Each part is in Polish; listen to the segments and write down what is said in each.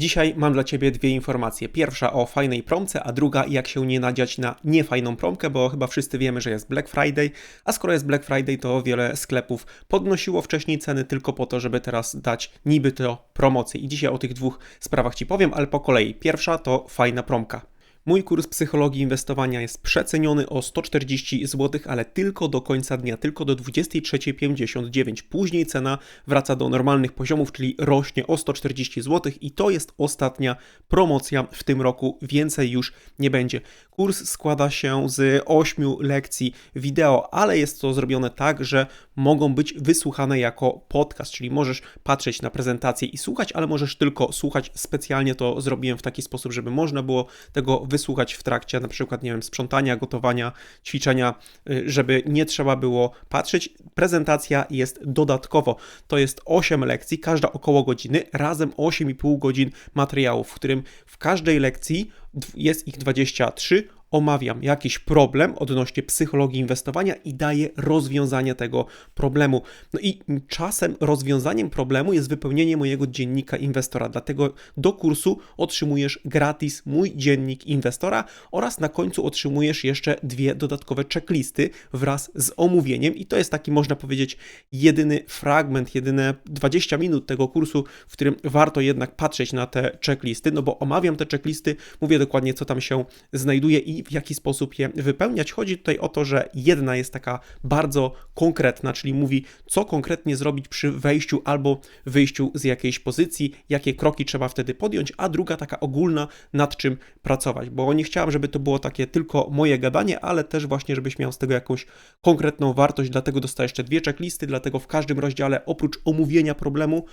Dzisiaj mam dla Ciebie dwie informacje. Pierwsza o fajnej promce, a druga jak się nie nadziać na niefajną promkę, bo chyba wszyscy wiemy, że jest Black Friday, a skoro jest Black Friday, to wiele sklepów podnosiło wcześniej ceny tylko po to, żeby teraz dać niby to promocję. I dzisiaj o tych dwóch sprawach Ci powiem, ale po kolei. Pierwsza to fajna promka. Mój kurs psychologii inwestowania jest przeceniony o 140 zł, ale tylko do końca dnia, tylko do 23.59. Później cena wraca do normalnych poziomów, czyli rośnie o 140 zł i to jest ostatnia promocja w tym roku. Więcej już nie będzie. Kurs składa się z 8 lekcji wideo, ale jest to zrobione tak, że mogą być wysłuchane jako podcast, czyli możesz patrzeć na prezentację i słuchać, ale możesz tylko słuchać. Specjalnie to zrobiłem w taki sposób, żeby można było tego wysłuchać w trakcie na przykład, nie wiem, sprzątania, gotowania, ćwiczenia, y, żeby nie trzeba było patrzeć. Prezentacja jest dodatkowo. To jest 8 lekcji, każda około godziny, razem 8,5 godzin materiału, w którym w każdej lekcji jest ich 23 omawiam jakiś problem odnośnie psychologii inwestowania i daję rozwiązanie tego problemu. No i czasem rozwiązaniem problemu jest wypełnienie mojego dziennika inwestora. Dlatego do kursu otrzymujesz gratis mój dziennik inwestora oraz na końcu otrzymujesz jeszcze dwie dodatkowe checklisty wraz z omówieniem i to jest taki można powiedzieć jedyny fragment, jedyne 20 minut tego kursu, w którym warto jednak patrzeć na te checklisty, no bo omawiam te checklisty, mówię dokładnie co tam się znajduje i w jaki sposób je wypełniać. Chodzi tutaj o to, że jedna jest taka bardzo konkretna, czyli mówi, co konkretnie zrobić przy wejściu albo wyjściu z jakiejś pozycji, jakie kroki trzeba wtedy podjąć, a druga taka ogólna, nad czym pracować, bo nie chciałem, żeby to było takie tylko moje gadanie, ale też właśnie, żebyś miał z tego jakąś konkretną wartość, dlatego dostaję jeszcze dwie checklisty, dlatego w każdym rozdziale oprócz omówienia problemu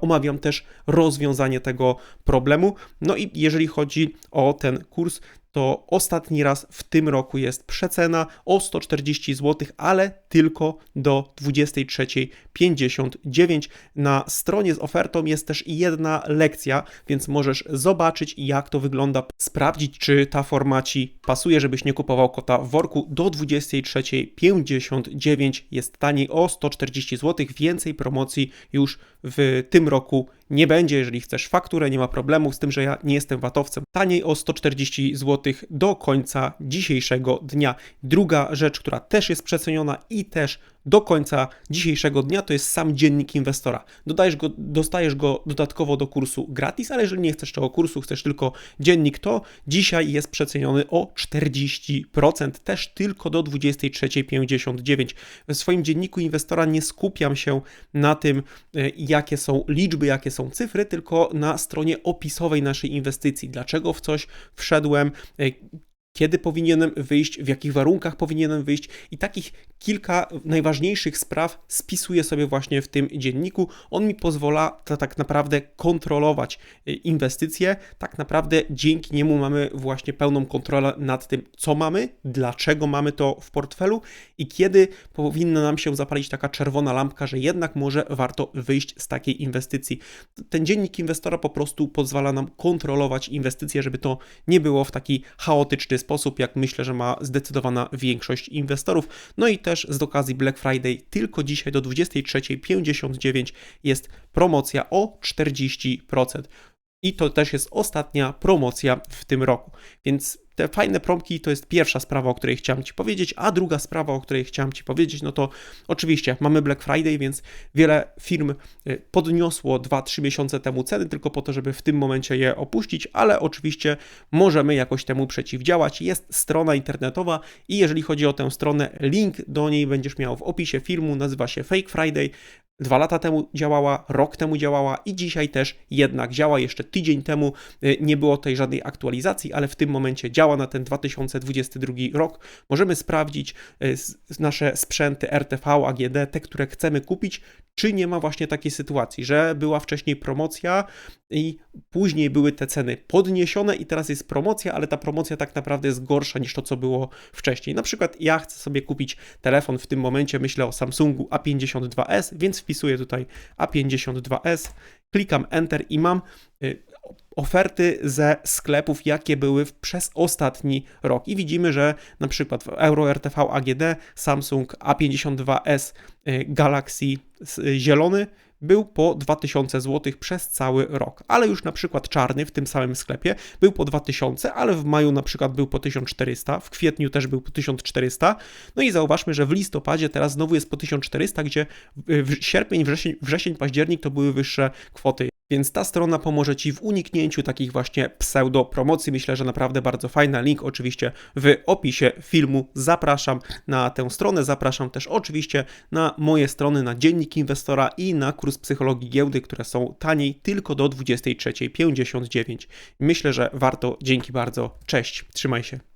omawiam też rozwiązanie tego problemu. No i jeżeli chodzi o ten kurs, to ostatni raz w tym roku jest przecena o 140 zł, ale tylko do 23.59. Na stronie z ofertą jest też jedna lekcja, więc możesz zobaczyć jak to wygląda, sprawdzić czy ta forma Ci pasuje, żebyś nie kupował kota w worku. Do 23.59 jest taniej o 140 zł, więcej promocji już w tym roku nie będzie, jeżeli chcesz fakturę, nie ma problemu z tym, że ja nie jestem watowcem. Taniej o 140 zł do końca dzisiejszego dnia. Druga rzecz, która też jest przeceniona i też do końca dzisiejszego dnia to jest sam dziennik inwestora. Dodajesz go, dostajesz go dodatkowo do kursu gratis, ale jeżeli nie chcesz tego kursu, chcesz tylko dziennik, to dzisiaj jest przeceniony o 40%, też tylko do 23.59. W swoim dzienniku inwestora nie skupiam się na tym, e, jakie są liczby, jakie są cyfry, tylko na stronie opisowej naszej inwestycji. Dlaczego w coś wszedłem, e, kiedy powinienem wyjść, w jakich warunkach powinienem wyjść i takich kilka najważniejszych spraw spisuję sobie właśnie w tym dzienniku. On mi pozwala tak naprawdę kontrolować y, inwestycje. Tak naprawdę dzięki niemu mamy właśnie pełną kontrolę nad tym, co mamy, dlaczego mamy to w portfelu i kiedy powinna nam się zapalić taka czerwona lampka, że jednak może warto wyjść z takiej inwestycji. Ten dziennik inwestora po prostu pozwala nam kontrolować inwestycje, żeby to nie było w taki chaotyczny sposób, jak myślę, że ma zdecydowana większość inwestorów. No i też z okazji Black Friday tylko dzisiaj do 23.59 jest promocja o 40%. I to też jest ostatnia promocja w tym roku. Więc te fajne promki to jest pierwsza sprawa, o której chciałem Ci powiedzieć, a druga sprawa, o której chciałem Ci powiedzieć, no to oczywiście mamy Black Friday, więc wiele firm y, podniosło 2-3 miesiące temu ceny tylko po to, żeby w tym momencie je opuścić, ale oczywiście możemy jakoś temu przeciwdziałać. Jest strona internetowa i jeżeli chodzi o tę stronę, link do niej będziesz miał w opisie filmu, nazywa się Fake Friday. Dwa lata temu działała, rok temu działała i dzisiaj też jednak działa. Jeszcze tydzień temu y, nie było tej żadnej aktualizacji, ale w tym momencie działa na ten 2022 rok. Możemy sprawdzić y, nasze sprzęty RTV, AGD, te, które chcemy kupić, czy nie ma właśnie takiej sytuacji, że była wcześniej promocja i później były te ceny podniesione i teraz jest promocja, ale ta promocja tak naprawdę jest gorsza niż to, co było wcześniej. Na przykład ja chcę sobie kupić telefon, w tym momencie myślę o Samsungu A52s, więc wpisuję tutaj A52s, klikam Enter i mam y, oferty ze sklepów, jakie były przez ostatni rok. I widzimy, że na przykład w Euro RTV AGD Samsung A52s y, Galaxy y, zielony był po 2000 zł przez cały rok, ale już na przykład czarny w tym samym sklepie był po 2000, ale w maju na przykład był po 1400, w kwietniu też był po 1400, no i zauważmy, że w listopadzie teraz znowu jest po 1400, gdzie w sierpień, wrzesień, wrzesień październik to były wyższe kwoty. Więc ta strona pomoże Ci w uniknięciu takich właśnie pseudo promocji. Myślę, że naprawdę bardzo fajna. Link oczywiście w opisie filmu. Zapraszam na tę stronę. Zapraszam też oczywiście na moje strony, na Dziennik Inwestora i na kurs psychologii giełdy, które są taniej tylko do 23.59. Myślę, że warto. Dzięki bardzo. Cześć. Trzymaj się.